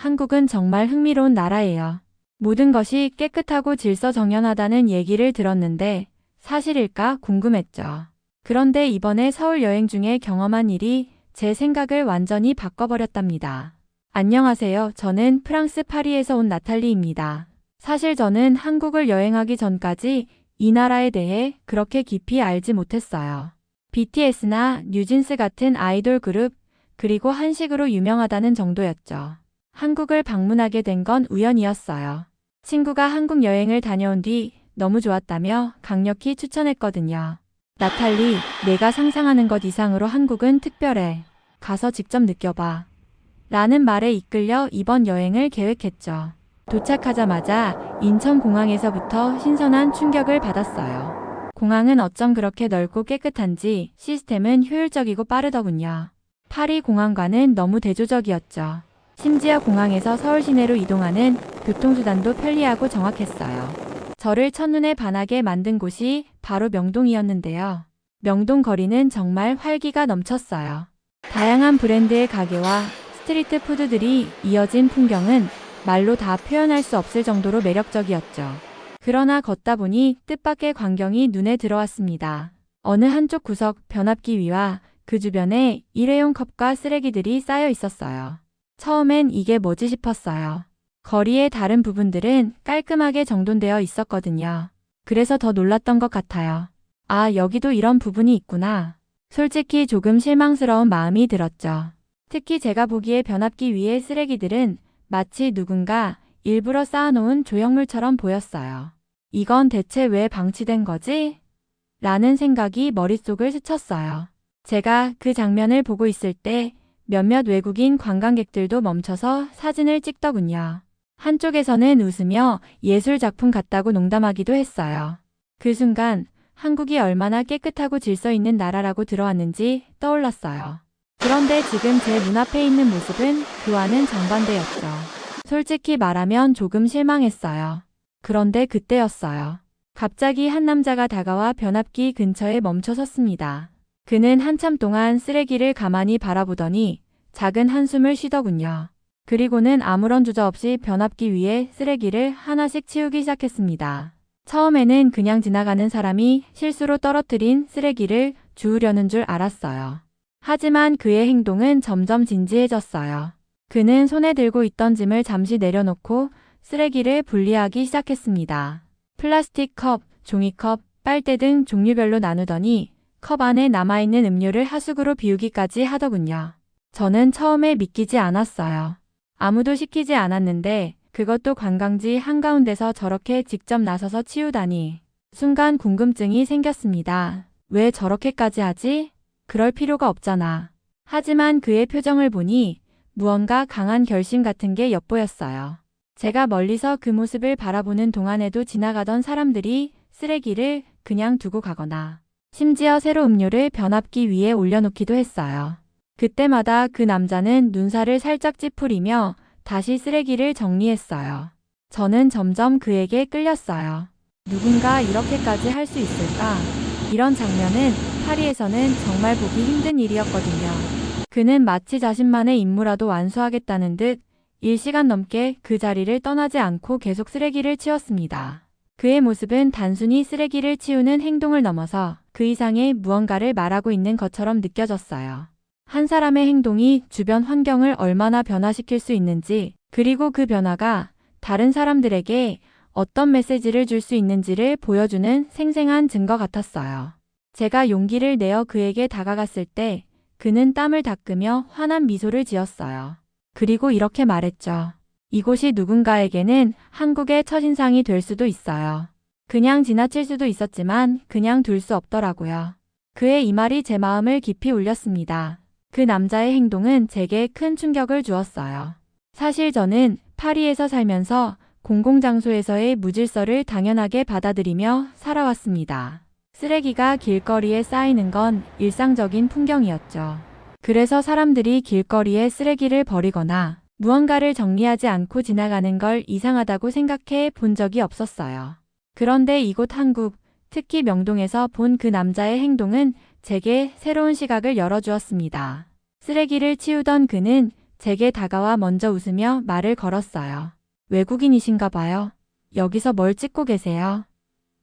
한국은 정말 흥미로운 나라예요. 모든 것이 깨끗하고 질서 정연하다는 얘기를 들었는데 사실일까 궁금했죠. 그런데 이번에 서울 여행 중에 경험한 일이 제 생각을 완전히 바꿔버렸답니다. 안녕하세요. 저는 프랑스 파리에서 온 나탈리입니다. 사실 저는 한국을 여행하기 전까지 이 나라에 대해 그렇게 깊이 알지 못했어요. BTS나 뉴진스 같은 아이돌 그룹, 그리고 한식으로 유명하다는 정도였죠. 한국을 방문하게 된 건 우연이었어요. 친구가 한국 여행을 다녀온 뒤 너무 좋았다며 강력히 추천했거든요. 나탈리, 내가 상상하는 것 이상으로 한국은 특별해. 가서 직접 느껴봐. 라는 말에 이끌려 이번 여행을 계획했죠. 도착하자마자 인천공항에서부터 신선한 충격을 받았어요. 공항은 어쩜 그렇게 넓고 깨끗한지 시스템은 효율적이고 빠르더군요. 파리 공항과는 너무 대조적이었죠. 심지어 공항에서 서울 시내로 이동하는 교통수단도 편리하고 정확했어요. 저를 첫눈에 반하게 만든 곳이 바로 명동이었는데요. 명동 거리는 정말 활기가 넘쳤어요. 다양한 브랜드의 가게와 스트리트 푸드들이 이어진 풍경은 말로 다 표현할 수 없을 정도로 매력적이었죠. 그러나 걷다 보니 뜻밖의 광경이 눈에 들어왔습니다. 어느 한쪽 구석 변압기 위와 그 주변에 일회용 컵과 쓰레기들이 쌓여 있었어요. 처음엔 이게 뭐지 싶었어요. 거리의 다른 부분들은 깔끔하게 정돈되어 있었거든요. 그래서 더 놀랐던 것 같아요. 아, 여기도 이런 부분이 있구나. 솔직히 조금 실망스러운 마음이 들었죠. 특히 제가 보기에 변압기 위의 쓰레기들은 마치 누군가 일부러 쌓아놓은 조형물처럼 보였어요. 이건 대체 왜 방치된 거지? 라는 생각이 머릿속을 스쳤어요. 제가 그 장면을 보고 있을 때 몇몇 외국인 관광객들도 멈춰서 사진을 찍더군요. 한쪽에서는 웃으며 예술 작품 같다고 농담하기도 했어요. 그 순간 한국이 얼마나 깨끗하고 질서 있는 나라라고 들어왔는지 떠올랐어요. 그런데 지금 제 눈앞에 있는 모습은 그와는 정반대였죠. 솔직히 말하면 조금 실망했어요. 그런데 그때였어요. 갑자기 한 남자가 다가와 변압기 근처에 멈춰 섰습니다. 그는 한참 동안 쓰레기를 가만히 바라보더니 작은 한숨을 쉬더군요. 그리고는 아무런 주저 없이 변압기 위에 쓰레기를 하나씩 치우기 시작했습니다. 처음에는 그냥 지나가는 사람이 실수로 떨어뜨린 쓰레기를 주우려는 줄 알았어요. 하지만 그의 행동은 점점 진지해졌어요. 그는 손에 들고 있던 짐을 잠시 내려놓고 쓰레기를 분리하기 시작했습니다. 플라스틱 컵, 종이컵, 빨대 등 종류별로 나누더니 컵 안에 남아있는 음료를 하수구로 비우기까지 하더군요. 저는 처음에 믿기지 않았어요. 아무도 시키지 않았는데 그것도 관광지 한가운데서 저렇게 직접 나서서 치우다니. 순간 궁금증이 생겼습니다. 왜 저렇게까지 하지? 그럴 필요가 없잖아. 하지만 그의 표정을 보니 무언가 강한 결심 같은 게 엿보였어요. 제가 멀리서 그 모습을 바라보는 동안에도 지나가던 사람들이 쓰레기를 그냥 두고 가거나 심지어 새로 음료를 변압기 위에 올려놓기도 했어요. 그때마다 그 남자는 눈살을 살짝 찌푸리며 다시 쓰레기를 정리했어요. 저는 점점 그에게 끌렸어요. 누군가 이렇게까지 할 수 있을까? 이런 장면은 파리에서는 정말 보기 힘든 일이었거든요. 그는 마치 자신만의 임무라도 완수하겠다는 듯 1시간 넘게 그 자리를 떠나지 않고 계속 쓰레기를 치웠습니다. 그의 모습은 단순히 쓰레기를 치우는 행동을 넘어서 그 이상의 무언가를 말하고 있는 것처럼 느껴졌어요. 한 사람의 행동이 주변 환경을 얼마나 변화시킬 수 있는지, 그리고 그 변화가 다른 사람들에게 어떤 메시지를 줄 수 있는지를 보여주는 생생한 증거 같았어요. 제가 용기를 내어 그에게 다가갔을 때 그는 땀을 닦으며 환한 미소를 지었어요. 그리고 이렇게 말했죠. 이곳이 누군가에게는 한국의 첫인상이 될 수도 있어요. 그냥 지나칠 수도 있었지만 그냥 둘 수 없더라고요. 그의 이 말이 제 마음을 깊이 울렸습니다. 그 남자의 행동은 제게 큰 충격을 주었어요. 사실 저는 파리에서 살면서 공공장소에서의 무질서를 당연하게 받아들이며 살아왔습니다. 쓰레기가 길거리에 쌓이는 건 일상적인 풍경이었죠. 그래서 사람들이 길거리에 쓰레기를 버리거나 무언가를 정리하지 않고 지나가는 걸 이상하다고 생각해 본 적이 없었어요. 그런데 이곳 한국, 특히 명동에서 본 그 남자의 행동은 제게 새로운 시각을 열어주었습니다. 쓰레기를 치우던 그는 제게 다가와 먼저 웃으며 말을 걸었어요. 외국인이신가 봐요. 여기서 뭘 찍고 계세요?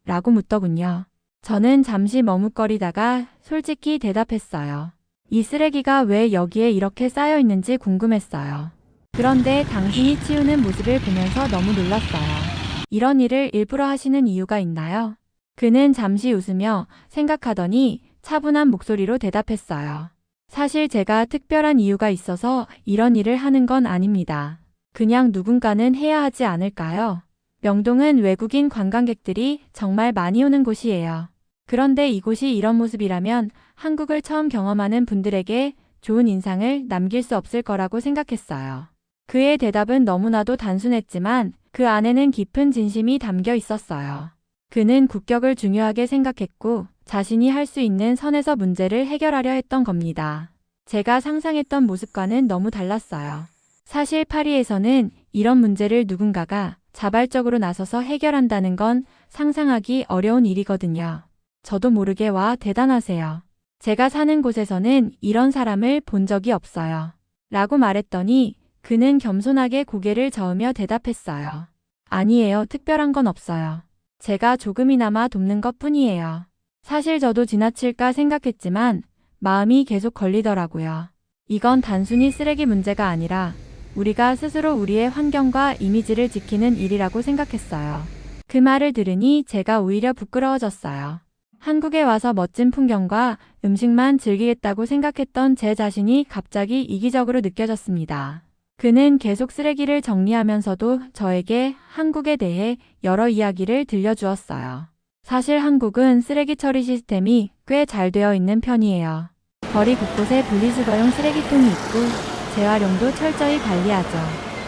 라고 묻더군요. 저는 잠시 머뭇거리다가 솔직히 대답했어요. 이 쓰레기가 왜 여기에 이렇게 쌓여 있는지 궁금했어요. 그런데 당신이 치우는 모습을 보면서 너무 놀랐어요. 이런 일을 일부러 하시는 이유가 있나요? 그는 잠시 웃으며 생각하더니 차분한 목소리로 대답했어요. 사실 제가 특별한 이유가 있어서 이런 일을 하는 건 아닙니다. 그냥 누군가는 해야 하지 않을까요? 명동은 외국인 관광객들이 정말 많이 오는 곳이에요. 그런데 이곳이 이런 모습이라면 한국을 처음 경험하는 분들에게 좋은 인상을 남길 수 없을 거라고 생각했어요. 그의 대답은 너무나도 단순했지만 그 안에는 깊은 진심이 담겨 있었어요. 그는 국격을 중요하게 생각했고 자신이 할 수 있는 선에서 문제를 해결하려 했던 겁니다. 제가 상상했던 모습과는 너무 달랐어요. 사실 파리에서는 이런 문제를 누군가가 자발적으로 나서서 해결한다는 건 상상하기 어려운 일이거든요. 저도 모르게 와 대단하세요. 제가 사는 곳에서는 이런 사람을 본 적이 없어요. 라고 말했더니 그는 겸손하게 고개를 저으며 대답했어요. 아니에요. 특별한 건 없어요. 제가 조금이나마 돕는 것 뿐이에요. 사실 저도 지나칠까 생각했지만 마음이 계속 걸리더라고요. 이건 단순히 쓰레기 문제가 아니라 우리가 스스로 우리의 환경과 이미지를 지키는 일이라고 생각했어요. 그 말을 들으니 제가 오히려 부끄러워졌어요. 한국에 와서 멋진 풍경과 음식만 즐기겠다고 생각했던 제 자신이 갑자기 이기적으로 느껴졌습니다. 그는 계속 쓰레기를 정리하면서도 저에게 한국에 대해 여러 이야기를 들려주었어요. 사실 한국은 쓰레기 처리 시스템이 꽤 잘 되어 있는 편이에요. 거리 곳곳에 분리수거용 쓰레기통이 있고 재활용도 철저히 관리하죠.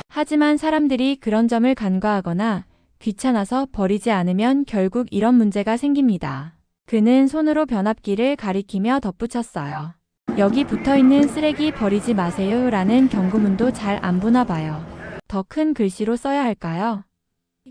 하지만 사람들이 그런 점을 간과하거나 귀찮아서 버리지 않으면 결국 이런 문제가 생깁니다. 그는 손으로 변압기를 가리키며 덧붙였어요. 여기 붙어 있는 쓰레기 버리지 마세요 라는 경고문도 잘 안 보나 봐요. 더 큰 글씨로 써야 할까요?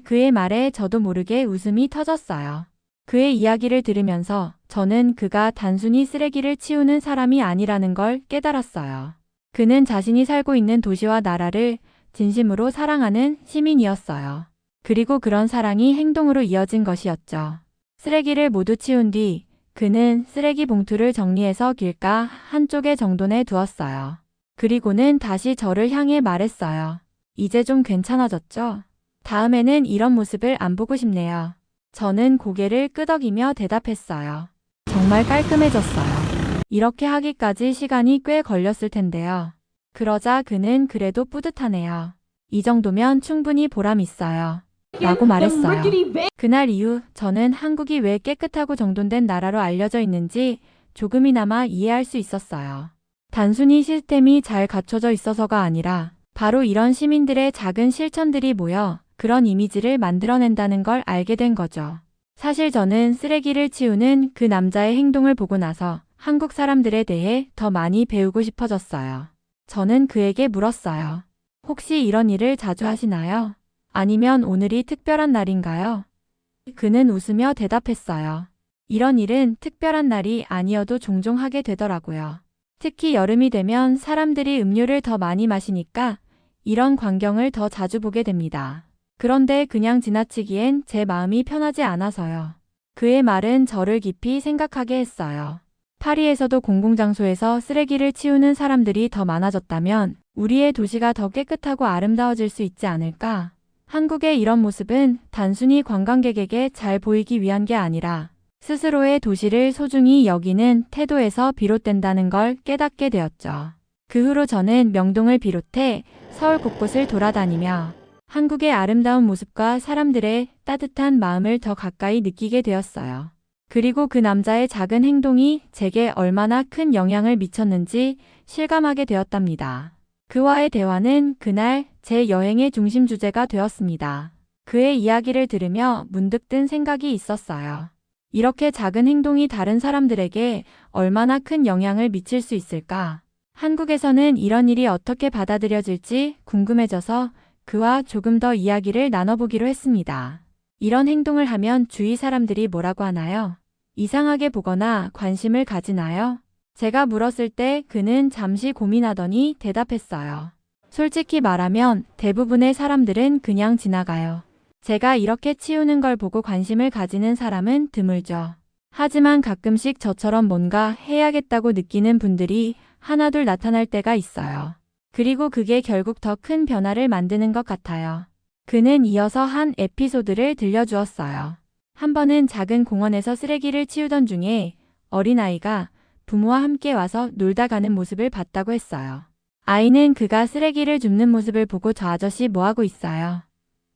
그의 말에 저도 모르게 웃음이 터졌어요. 그의 이야기를 들으면서 저는 그가 단순히 쓰레기를 치우는 사람이 아니라는 걸 깨달았어요. 그는 자신이 살고 있는 도시와 나라를 진심으로 사랑하는 시민이었어요. 그리고 그런 사랑이 행동으로 이어진 것이었죠. 쓰레기를 모두 치운 뒤 그는 쓰레기 봉투를 정리해서 길가 한쪽에 정돈해 두었어요. 그리고는 다시 저를 향해 말했어요. 이제 좀 괜찮아졌죠? 다음에는 이런 모습을 안 보고 싶네요. 저는 고개를 끄덕이며 대답했어요. 정말 깔끔해졌어요. 이렇게 하기까지 시간이 꽤 걸렸을 텐데요. 그러자 그는 그래도 뿌듯하네요. 이 정도면 충분히 보람 있어요. 라고 말했어요. 그날 이후 저는 한국이 왜 깨끗하고 정돈된 나라로 알려져 있는지 조금이나마 이해할 수 있었어요. 단순히 시스템이 잘 갖춰져 있어서가 아니라 바로 이런 시민들의 작은 실천들이 모여 그런 이미지를 만들어낸다는 걸 알게 된 거죠. 사실 저는 쓰레기를 치우는 그 남자의 행동을 보고 나서 한국 사람들에 대해 더 많이 배우고 싶어졌어요. 저는 그에게 물었어요. 혹시 이런 일을 자주 하시나요? 아니면 오늘이 특별한 날인가요? 그는 웃으며 대답했어요. 이런 일은 특별한 날이 아니어도 종종 하게 되더라고요. 특히 여름이 되면 사람들이 음료를 더 많이 마시니까 이런 광경을 더 자주 보게 됩니다. 그런데 그냥 지나치기엔 제 마음이 편하지 않아서요. 그의 말은 저를 깊이 생각하게 했어요. 파리에서도 공공장소에서 쓰레기를 치우는 사람들이 더 많아졌다면 우리의 도시가 더 깨끗하고 아름다워질 수 있지 않을까? 한국의 이런 모습은 단순히 관광객에게 잘 보이기 위한 게 아니라 스스로의 도시를 소중히 여기는 태도에서 비롯된다는 걸 깨닫게 되었죠. 그 후로 저는 명동을 비롯해 서울 곳곳을 돌아다니며 한국의 아름다운 모습과 사람들의 따뜻한 마음을 더 가까이 느끼게 되었어요. 그리고 그 남자의 작은 행동이 제게 얼마나 큰 영향을 미쳤는지 실감하게 되었답니다. 그와의 대화는 그날 제 여행의 중심 주제가 되었습니다. 그의 이야기를 들으며 문득 든 생각이 있었어요. 이렇게 작은 행동이 다른 사람들에게 얼마나 큰 영향을 미칠 수 있을까? 한국에서는 이런 일이 어떻게 받아들여질지 궁금해져서 그와 조금 더 이야기를 나눠보기로 했습니다. 이런 행동을 하면 주위 사람들이 뭐라고 하나요? 이상하게 보거나 관심을 가지나요? 제가 물었을 때 그는 잠시 고민하더니 대답했어요. 솔직히 말하면 대부분의 사람들은 그냥 지나가요. 제가 이렇게 치우는 걸 보고 관심을 가지는 사람은 드물죠. 하지만 가끔씩 저처럼 뭔가 해야겠다고 느끼는 분들이 하나둘 나타날 때가 있어요. 그리고 그게 결국 더 큰 변화를 만드는 것 같아요. 그는 이어서 한 에피소드를 들려주었어요. 한 번은 작은 공원에서 쓰레기를 치우던 중에 어린아이가 부모와 함께 와서 놀다 가는 모습을 봤다고 했어요. 아이는 그가 쓰레기를 줍는 모습을 보고 저 아저씨 뭐하고 있어요?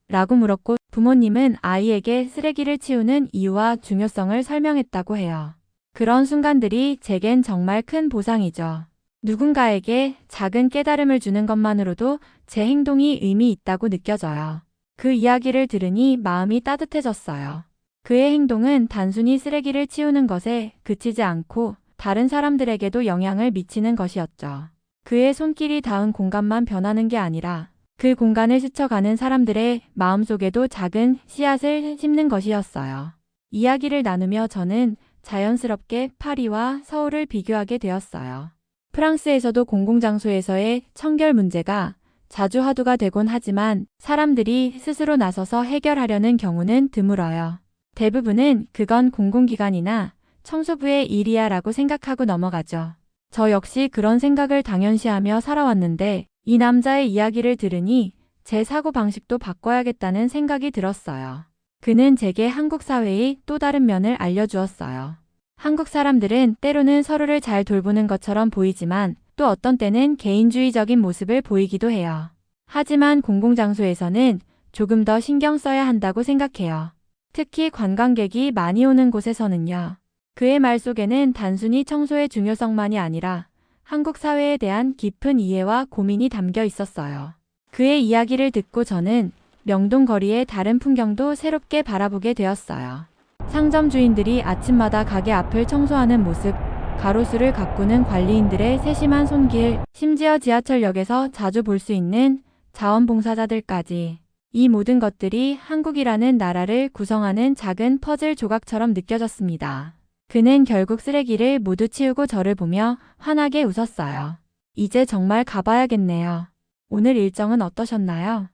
라고 물었고 부모님은 아이에게 쓰레기를 치우는 이유와 중요성을 설명했다고 해요. 그런 순간들이 제겐 정말 큰 보상이죠. 누군가에게 작은 깨달음을 주는 것만으로도 제 행동이 의미 있다고 느껴져요. 그 이야기를 들으니 마음이 따뜻해졌어요. 그의 행동은 단순히 쓰레기를 치우는 것에 그치지 않고 다른 사람들에게도 영향을 미치는 것이었죠. 그의 손길이 닿은 공간만 변하는 게 아니라 그 공간을 스쳐가는 사람들의 마음속에도 작은 씨앗을 심는 것이었어요. 이야기를 나누며 저는 자연스럽게 파리와 서울을 비교하게 되었어요. 프랑스에서도 공공장소에서의 청결 문제가 자주 화두가 되곤 하지만 사람들이 스스로 나서서 해결하려는 경우는 드물어요. 대부분은 그건 공공기관이나 청소부의 일이야 라고 생각하고 넘어가죠. 저 역시 그런 생각을 당연시하며 살아왔는데 이 남자의 이야기를 들으니 제 사고방식도 바꿔야겠다는 생각이 들었어요. 그는 제게 한국 사회의 또 다른 면을 알려주었어요. 한국 사람들은 때로는 서로를 잘 돌보는 것처럼 보이지만 또 어떤 때는 개인주의적인 모습을 보이기도 해요. 하지만 공공장소에서는 조금 더 신경 써야 한다고 생각해요. 특히 관광객이 많이 오는 곳에서는요. 그의 말 속에는 단순히 청소의 중요성만이 아니라 한국 사회에 대한 깊은 이해와 고민이 담겨 있었어요. 그의 이야기를 듣고 저는 명동 거리의 다른 풍경도 새롭게 바라보게 되었어요. 상점 주인들이 아침마다 가게 앞을 청소하는 모습, 가로수를 가꾸는 관리인들의 세심한 손길, 심지어 지하철역에서 자주 볼 수 있는 자원봉사자들까지. 이 모든 것들이 한국이라는 나라를 구성하는 작은 퍼즐 조각처럼 느껴졌습니다. 그는 결국 쓰레기를 모두 치우고 저를 보며 환하게 웃었어요. 이제 정말 가봐야겠네요. 오늘 일정은 어떠셨나요?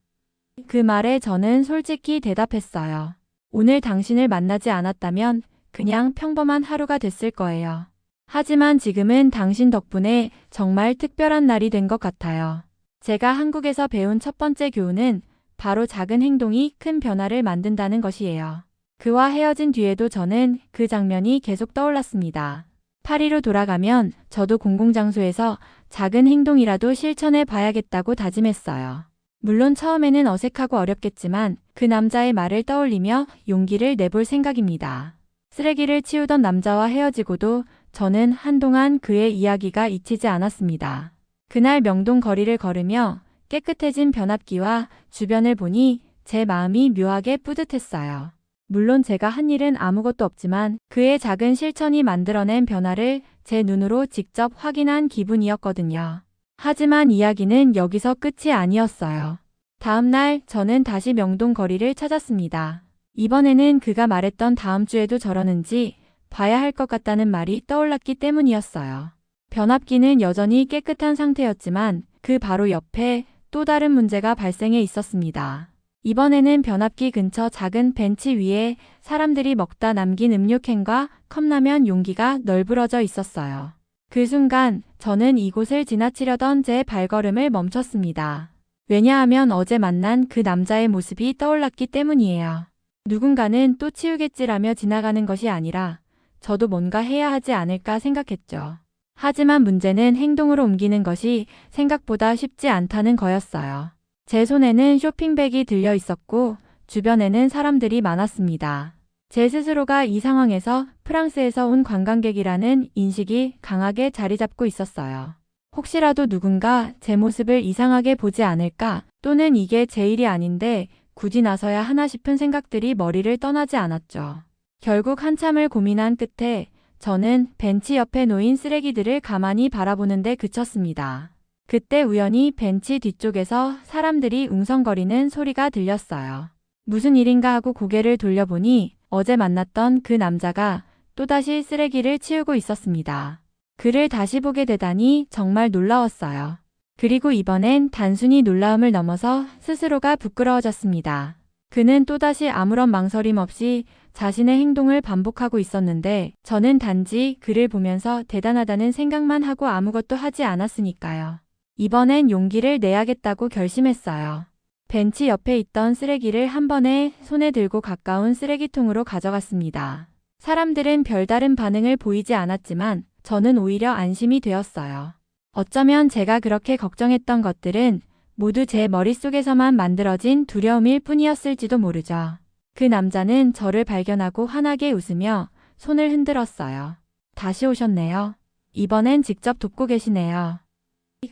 그 말에 저는 솔직히 대답했어요. 오늘 당신을 만나지 않았다면 그냥 평범한 하루가 됐을 거예요. 하지만 지금은 당신 덕분에 정말 특별한 날이 된 것 같아요. 제가 한국에서 배운 첫 번째 교훈은 바로 작은 행동이 큰 변화를 만든다는 것이에요. 그와 헤어진 뒤에도 저는 그 장면이 계속 떠올랐습니다. 파리로 돌아가면 저도 공공장소에서 작은 행동이라도 실천해 봐야겠다고 다짐했어요. 물론 처음에는 어색하고 어렵겠지만 그 남자의 말을 떠올리며 용기를 내볼 생각입니다. 쓰레기를 치우던 남자와 헤어지고도 저는 한동안 그의 이야기가 잊히지 않았습니다. 그날 명동 거리를 걸으며 깨끗해진 변압기와 주변을 보니 제 마음이 묘하게 뿌듯했어요. 물론 제가 한 일은 아무것도 없지만 그의 작은 실천이 만들어낸 변화를 제 눈으로 직접 확인한 기분이었거든요. 하지만 이야기는 여기서 끝이 아니었어요. 다음 날 저는 다시 명동 거리를 찾았습니다. 이번에는 그가 말했던 다음 주에도 저러는지 봐야 할 것 같다는 말이 떠올랐기 때문이었어요. 변압기는 여전히 깨끗한 상태였지만 그 바로 옆에 또 다른 문제가 발생해 있었습니다. 이번에는 변압기 근처 작은 벤치 위에 사람들이 먹다 남긴 음료캔과 컵라면 용기가 널브러져 있었어요. 그 순간 저는 이곳을 지나치려던 제 발걸음을 멈췄습니다. 왜냐하면 어제 만난 그 남자의 모습이 떠올랐기 때문이에요. 누군가는 또 치우겠지라며 지나가는 것이 아니라 저도 뭔가 해야 하지 않을까 생각했죠. 하지만 문제는 행동으로 옮기는 것이 생각보다 쉽지 않다는 거였어요. 제 손에는 쇼핑백이 들려 있었고 주변에는 사람들이 많았습니다. 제 스스로가 이 상황에서 프랑스에서 온 관광객이라는 인식이 강하게 자리 잡고 있었어요. 혹시라도 누군가 제 모습을 이상하게 보지 않을까 또는 이게 제 일이 아닌데 굳이 나서야 하나 싶은 생각들이 머리를 떠나지 않았죠. 결국 한참을 고민한 끝에 저는 벤치 옆에 놓인 쓰레기들을 가만히 바라보는데 그쳤습니다. 그때 우연히 벤치 뒤쪽에서 사람들이 웅성거리는 소리가 들렸어요. 무슨 일인가 하고 고개를 돌려보니 어제 만났던 그 남자가 또다시 쓰레기를 치우고 있었습니다. 그를 다시 보게 되다니 정말 놀라웠어요. 그리고 이번엔 단순히 놀라움을 넘어서 스스로가 부끄러워졌습니다. 그는 또다시 아무런 망설임 없이 자신의 행동을 반복하고 있었는데 저는 단지 그를 보면서 대단하다는 생각만 하고 아무것도 하지 않았으니까요. 이번엔 용기를 내야겠다고 결심했어요. 벤치 옆에 있던 쓰레기를 한 번에 손에 들고 가까운 쓰레기통으로 가져갔습니다. 사람들은 별다른 반응을 보이지 않았지만 저는 오히려 안심이 되었어요. 어쩌면 제가 그렇게 걱정했던 것들은 모두 제 머릿속에서만 만들어진 두려움일 뿐이었을지도 모르죠. 그 남자는 저를 발견하고 환하게 웃으며 손을 흔들었어요. 다시 오셨네요. 이번엔 직접 돕고 계시네요.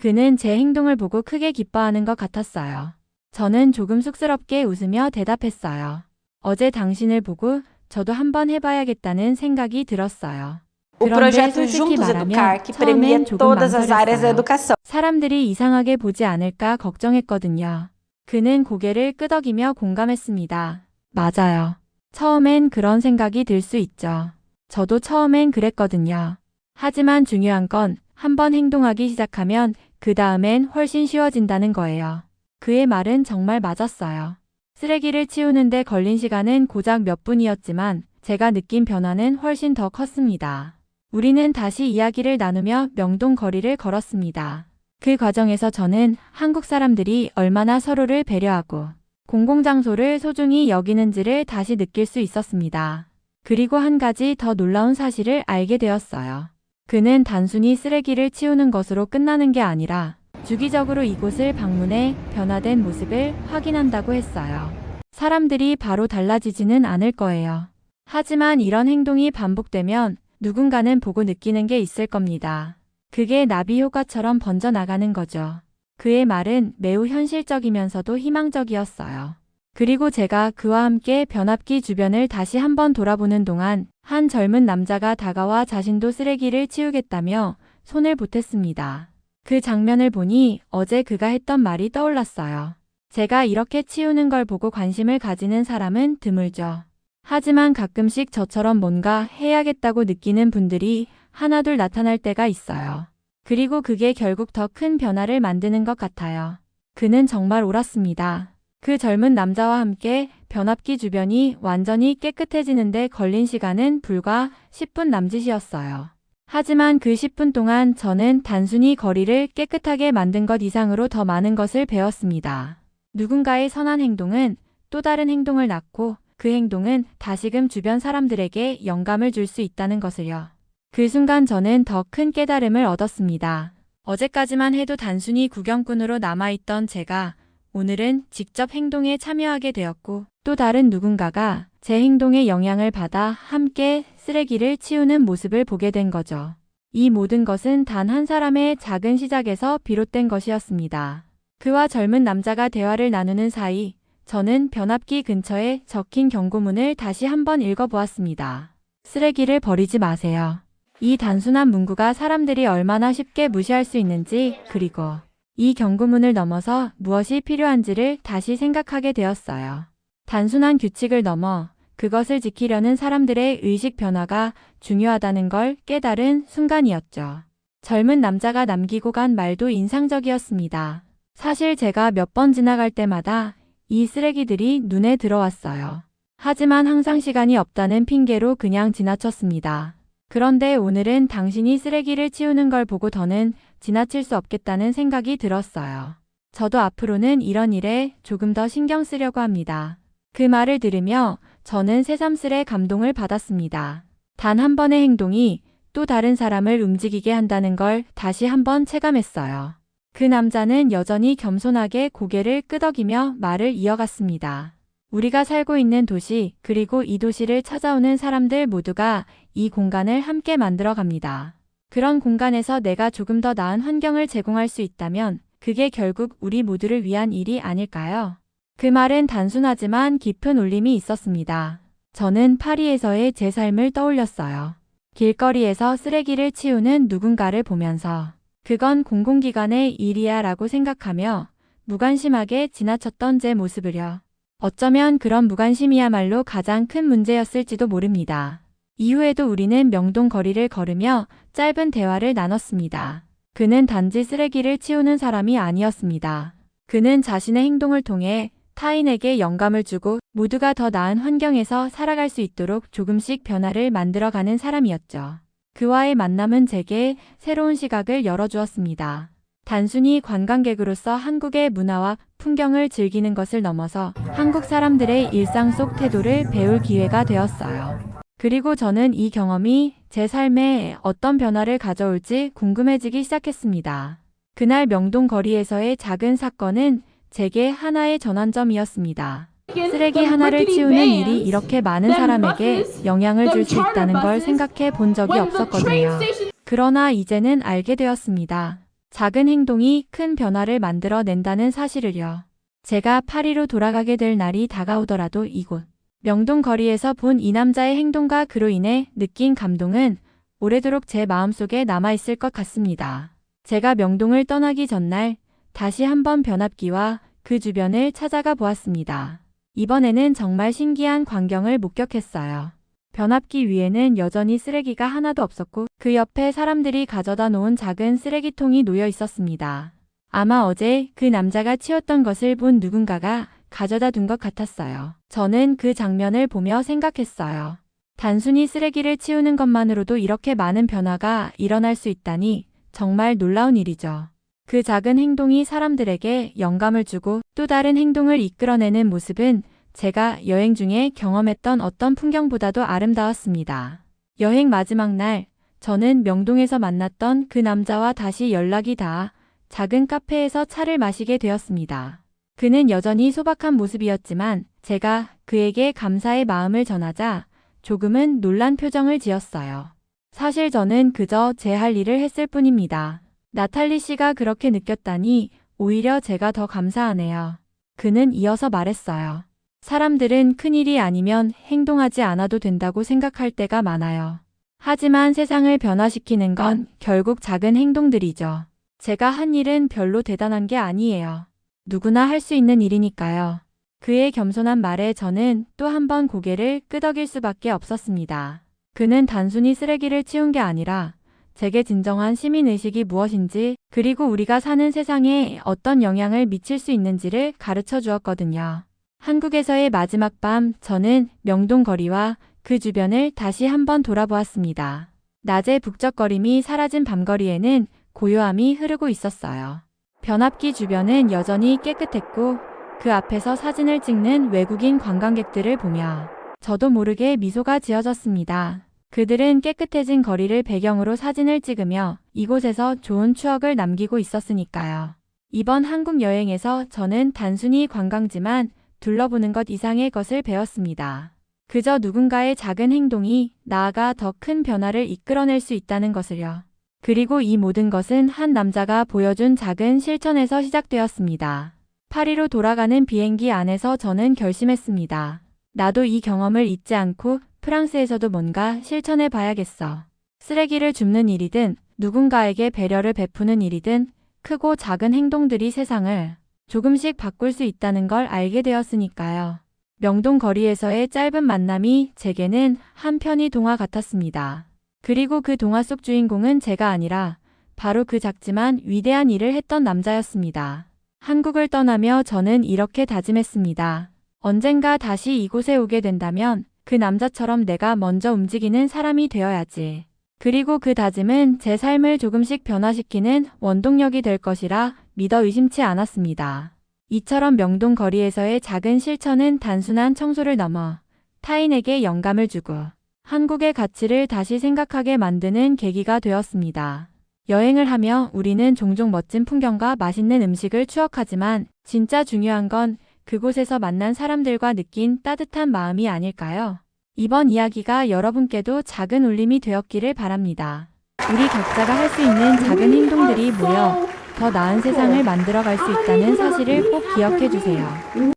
그는 제 행동을 보고 크게 기뻐하는 것 같았어요. 저는 조금 쑥스럽게 웃으며 대답했어요. 어제 당신을 보고 저도 한번 해봐야겠다는 생각이 들었어요. O projeto Juntos 말하면 Educar, que premia 처음엔 조금 todas as áreas da 망설였어요. educação. 사람들이 이상하게 보지 않을까 걱정했거든요. 그는 고개를 끄덕이며 공감했습니다. 맞아요. 처음엔 그런 생각이 들 수 있죠. 저도 처음엔 그랬거든요. 하지만 중요한 건 한번 행동하기 시작하면 그 다음엔 훨씬 쉬워진다는 거예요. 그의 말은 정말 맞았어요. 쓰레기를 치우는데 걸린 시간은 고작 몇 분이었지만 제가 느낀 변화는 훨씬 더 컸습니다. 우리는 다시 이야기를 나누며 명동 거리를 걸었습니다. 그 과정에서 저는 한국 사람들이 얼마나 서로를 배려하고 공공장소를 소중히 여기는지를 다시 느낄 수 있었습니다. 그리고 한 가지 더 놀라운 사실을 알게 되었어요. 그는 단순히 쓰레기를 치우는 것으로 끝나는 게 아니라 주기적으로 이곳을 방문해 변화된 모습을 확인한다고 했어요. 사람들이 바로 달라지지는 않을 거예요. 하지만 이런 행동이 반복되면 누군가는 보고 느끼는 게 있을 겁니다. 그게 나비 효과처럼 번져나가는 거죠. 그의 말은 매우 현실적이면서도 희망적이었어요. 그리고 제가 그와 함께 변압기 주변을 다시 한번 돌아보는 동안 한 젊은 남자가 다가와 자신도 쓰레기를 치우겠다며 손을 보탰습니다. 그 장면을 보니 어제 그가 했던 말이 떠올랐어요. 제가 이렇게 치우는 걸 보고 관심을 가지는 사람은 드물죠. 하지만 가끔씩 저처럼 뭔가 해야겠다고 느끼는 분들이 하나둘 나타날 때가 있어요. 그리고 그게 결국 더 큰 변화를 만드는 것 같아요. 그는 정말 옳았습니다. 그 젊은 남자와 함께 변압기 주변이 완전히 깨끗해지는데 걸린 시간은 불과 10분 남짓이었어요. 하지만 그 10분 동안 저는 단순히 거리를 깨끗하게 만든 것 이상으로 더 많은 것을 배웠습니다. 누군가의 선한 행동은 또 다른 행동을 낳고 그 행동은 다시금 주변 사람들에게 영감을 줄 수 있다는 것을요. 그 순간 저는 더 큰 깨달음을 얻었습니다. 어제까지만 해도 단순히 구경꾼으로 남아있던 제가 오늘은 직접 행동에 참여하게 되었고 또 다른 누군가가 제 행동에 영향을 받아 함께 쓰레기를 치우는 모습을 보게 된 거죠. 이 모든 것은 단 한 사람의 작은 시작에서 비롯된 것이었습니다. 그와 젊은 남자가 대화를 나누는 사이 저는 변압기 근처에 적힌 경고문을 다시 한번 읽어보았습니다. 쓰레기를 버리지 마세요. 이 단순한 문구가 사람들이 얼마나 쉽게 무시할 수 있는지 그리고 이 경고문을 넘어서 무엇이 필요한지를 다시 생각하게 되었어요. 단순한 규칙을 넘어 그것을 지키려는 사람들의 의식 변화가 중요하다는 걸 깨달은 순간이었죠. 젊은 남자가 남기고 간 말도 인상적이었습니다. 사실 제가 몇 번 지나갈 때마다 이 쓰레기들이 눈에 들어왔어요. 하지만 항상 시간이 없다는 핑계로 그냥 지나쳤습니다. 그런데 오늘은 당신이 쓰레기를 치우는 걸 보고 더는 지나칠 수 없겠다는 생각이 들었어요. 저도 앞으로는 이런 일에 조금 더 신경 쓰려고 합니다. 그 말을 들으며 저는 새삼스레 감동을 받았습니다. 단 한 번의 행동이 또 다른 사람을 움직이게 한다는 걸 다시 한번 체감했어요. 그 남자는 여전히 겸손하게 고개를 끄덕이며 말을 이어갔습니다. 우리가 살고 있는 도시, 그리고 이 도시를 찾아오는 사람들 모두가 이 공간을 함께 만들어 갑니다. 그런 공간에서 내가 조금 더 나은 환경을 제공할 수 있다면 그게 결국 우리 모두를 위한 일이 아닐까요? 그 말은 단순하지만 깊은 울림이 있었습니다. 저는 파리에서의 제 삶을 떠올렸어요. 길거리에서 쓰레기를 치우는 누군가를 보면서 그건 공공기관의 일이야 라고 생각하며 무관심하게 지나쳤던 제 모습을요. 어쩌면 그런 무관심이야말로 가장 큰 문제였을지도 모릅니다. 이후에도 우리는 명동 거리를 걸으며 짧은 대화를 나눴습니다. 그는 단지 쓰레기를 치우는 사람이 아니었습니다. 그는 자신의 행동을 통해 타인에게 영감을 주고 모두가 더 나은 환경에서 살아갈 수 있도록 조금씩 변화를 만들어가는 사람이었죠. 그와의 만남은 제게 새로운 시각을 열어주었습니다. 단순히 관광객으로서 한국의 문화와 풍경을 즐기는 것을 넘어서 한국 사람들의 일상 속 태도를 배울 기회가 되었어요. 그리고 저는 이 경험이 제 삶에 어떤 변화를 가져올지 궁금해지기 시작했습니다. 그날 명동 거리에서의 작은 사건은 제게 하나의 전환점이었습니다. 쓰레기 하나를 치우는 일이 이렇게 많은 사람에게 영향을 줄 수 있다는 걸 생각해 본 적이 없었거든요. 그러나 이제는 알게 되었습니다. 작은 행동이 큰 변화를 만들어 낸다는 사실을요. 제가 파리로 돌아가게 될 날이 다가오더라도 이곳 명동 거리에서 본 이 남자의 행동과 그로 인해 느낀 감동은 오래도록 제 마음속에 남아있을 것 같습니다. 제가 명동을 떠나기 전날 다시 한번 변압기와 그 주변을 찾아가 보았습니다. 이번에는 정말 신기한 광경을 목격했어요. 변압기 위에는 여전히 쓰레기가 하나도 없었고 그 옆에 사람들이 가져다 놓은 작은 쓰레기통이 놓여 있었습니다. 아마 어제 그 남자가 치웠던 것을 본 누군가가 가져다 둔 것 같았어요. 저는 그 장면을 보며 생각했어요. 단순히 쓰레기를 치우는 것만으로도 이렇게 많은 변화가 일어날 수 있다니 정말 놀라운 일이죠. 그 작은 행동이 사람들에게 영감을 주고 또 다른 행동을 이끌어내는 모습은 제가 여행 중에 경험했던 어떤 풍경보다도 아름다웠습니다. 여행 마지막 날, 저는 명동에서 만났던 그 남자와 다시 연락이 닿아 작은 카페에서 차를 마시게 되었습니다. 그는 여전히 소박한 모습이었지만 제가 그에게 감사의 마음을 전하자 조금은 놀란 표정을 지었어요. 사실 저는 그저 제 할 일을 했을 뿐입니다. 나탈리 씨가 그렇게 느꼈다니 오히려 제가 더 감사하네요. 그는 이어서 말했어요. 사람들은 큰일이 아니면 행동하지 않아도 된다고 생각할 때가 많아요. 하지만 세상을 변화시키는 건 결국 작은 행동들이죠. 제가 한 일은 별로 대단한 게 아니에요. 누구나 할 수 있는 일이니까요. 그의 겸손한 말에 저는 또 한 번 고개를 끄덕일 수밖에 없었습니다. 그는 단순히 쓰레기를 치운 게 아니라 제게 진정한 시민의식이 무엇인지 그리고 우리가 사는 세상에 어떤 영향을 미칠 수 있는지를 가르쳐 주었거든요. 한국에서의 마지막 밤 저는 명동 거리와 그 주변을 다시 한번 돌아보았습니다. 낮의 북적거림이 사라진 밤거리에는 고요함이 흐르고 있었어요. 변압기 주변은 여전히 깨끗했고 그 앞에서 사진을 찍는 외국인 관광객들을 보며 저도 모르게 미소가 지어졌습니다. 그들은 깨끗해진 거리를 배경으로 사진을 찍으며 이곳에서 좋은 추억을 남기고 있었으니까요. 이번 한국 여행에서 저는 단순히 관광지만 둘러보는 것 이상의 것을 배웠습니다. 그저 누군가의 작은 행동이 나아가 더 큰 변화를 이끌어낼 수 있다는 것을요. 그리고 이 모든 것은 한 남자가 보여준 작은 실천에서 시작되었습니다. 파리로 돌아가는 비행기 안에서 저는 결심했습니다. 나도 이 경험을 잊지 않고 프랑스에서도 뭔가 실천해 봐야겠어. 쓰레기를 줍는 일이든 누군가에게 배려를 베푸는 일이든 크고 작은 행동들이 세상을 조금씩 바꿀 수 있다는 걸 알게 되었으니까요. 명동 거리에서의 짧은 만남이 제게는 한편의 동화 같았습니다. 그리고 그 동화 속 주인공은 제가 아니라 바로 그 작지만 위대한 일을 했던 남자였습니다. 한국을 떠나며 저는 이렇게 다짐했습니다. 언젠가 다시 이곳에 오게 된다면 그 남자처럼 내가 먼저 움직이는 사람이 되어야지. 그리고 그 다짐은 제 삶을 조금씩 변화시키는 원동력이 될 것이라 믿어 의심치 않았습니다. 이처럼 명동 거리에서의 작은 실천은 단순한 청소를 넘어 타인에게 영감을 주고 한국의 가치를 다시 생각하게 만드는 계기가 되었습니다. 여행을 하며 우리는 종종 멋진 풍경과 맛있는 음식을 추억하지만 진짜 중요한 건 그곳에서 만난 사람들과 느낀 따뜻한 마음이 아닐까요? 이번 이야기가 여러분께도 작은 울림이 되었기를 바랍니다. 우리 각자가 할 수 있는 작은 행동들이 모여 더 나은 세상을 만들어갈 수 있다는 사실을 꼭 기억해 주세요.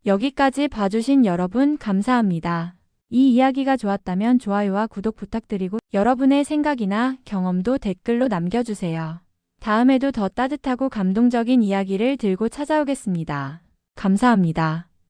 여기까지 봐주신 여러분 감사합니다. 이 이야기가 좋았다면 좋아요와 구독 부탁드리고 여러분의 생각이나 경험도 댓글로 남겨주세요. 다음에도 더 따뜻하고 감동적인 이야기를 들고 찾아오겠습니다. 감사합니다.